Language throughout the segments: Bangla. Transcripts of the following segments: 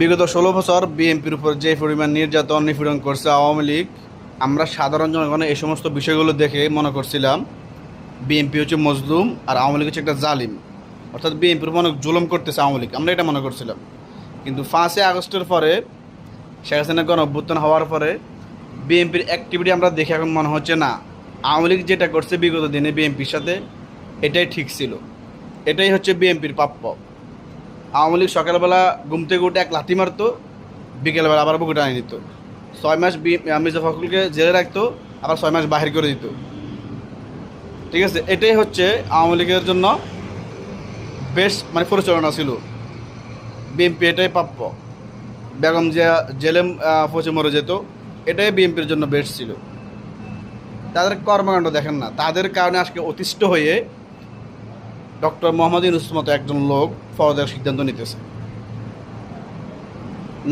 বিগত ষোলো বছর বিএনপির উপর যে পরিমাণ নির্যাতন, নিপীড়ন করছে আওয়ামী লীগ, আমরা সাধারণ জনগণ এই সমস্ত বিষয়গুলো দেখে মনে করছিলাম, বিএনপি হচ্ছে মজলুম আর আওয়ামী লীগ হচ্ছে একটা জালিম। অর্থাৎ বিএনপির উপর অনেক জুলুম করতেছে আওয়ামী লীগ, আমরা এটা মনে করছিলাম। কিন্তু পাঁচই আগস্টের পরে, শেখ হাসিনা গণ অভ্যুত্থান হওয়ার পরে, বিএনপির অ্যাক্টিভিটি আমরা দেখে এখন মনে হচ্ছে না। আওয়ামী লীগ যেটা করছে বিগত দিনে বিএনপির সাথে, এটাই ঠিক ছিল। এটাই হচ্ছে বিএনপির প্রাপ্য। আওয়ামী লীগ সকালবেলা ঘুম থেকে উঠে এক লাথি মারতো, বিকেলবেলা আবার বুকুটা আনি দিত। ছয় মাস মির্জা ফখরুলকে জেলে রাখতো, আবার ছয় মাস বাহির করে দিত। ঠিক আছে? এটাই হচ্ছে আওয়ামী লীগের জন্য বেশ মানে পরিচালনা ছিল। বিএনপি এটাই প্রাপ্য। বেগম জিয়া জেলে পচে মরে যেত। এটাই বিএনপির জন্য বেশ ছিল। তাদের কর্মকাণ্ড দেখেন না। তাদের কারণে আজকে অতিষ্ঠ হয়ে ডক্টর মোহাম্মদ ইউনুস মতো একজন লোক ফরদের সিদ্ধান্ত নিতেছে।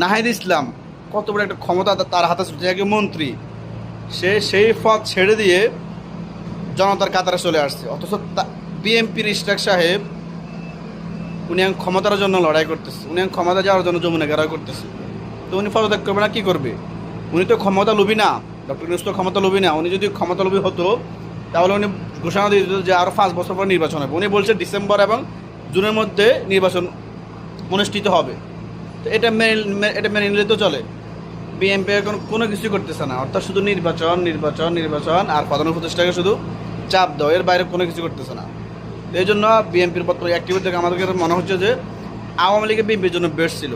নাহিদ ইসলাম কত বড় একটা ক্ষমতা তার হাতে যে একজন মন্ত্রী, সে সেই পদ ছেড়ে দিয়ে জনতার কাতারে চলে আসছে। অথচ বিএমপির ইস্টাক সাহেব, উনি এখন ক্ষমতার জন্য লড়াই করতেছে। উনি এখন ক্ষমতা যাওয়ার জন্য যমুনা ঘেরাও করতেছে। তো উনি পদত্যাগ করবে না, কী করবে? উনি তো ক্ষমতা লোভী না। ডক্টর ইউনুস তো ক্ষমতা লোভী না। উনি যদি ক্ষমতা লোভী হতো, তাহলে উনি ঘোষণা দিয়ে দিত যে আরও পাঁচ বছর পর নির্বাচন হবে। উনি বলছে ডিসেম্বর এবং জুনের মধ্যে নির্বাচন অনুষ্ঠিত হবে। তো এটা মেনে এটা মেনে নিলে তো চলে। বিএনপি এখন কোনো কিছুই করতেছে না। অর্থাৎ শুধু নির্বাচন নির্বাচন নির্বাচন আর প্রধান উপদেষ্টাকে শুধু চাপ দেওয়া এর বাইরে কোনো কিছু করতেছে না। এই জন্য বিএনপির পত্র অ্যাক্টিভিটি থেকে আমাদেরকে মনে হচ্ছে যে আওয়ামী লীগের বিএনপির জন্য বেস্ট ছিল।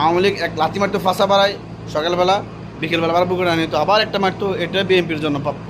আওয়ামী লীগ এক লাথি মারতো ফাঁসা বাড়ায় সকালবেলা, বিকেলবেলা আবার বুকে আনিত আবার একটা মারতো, এটা বিএনপির জন্য প্রাপ্য।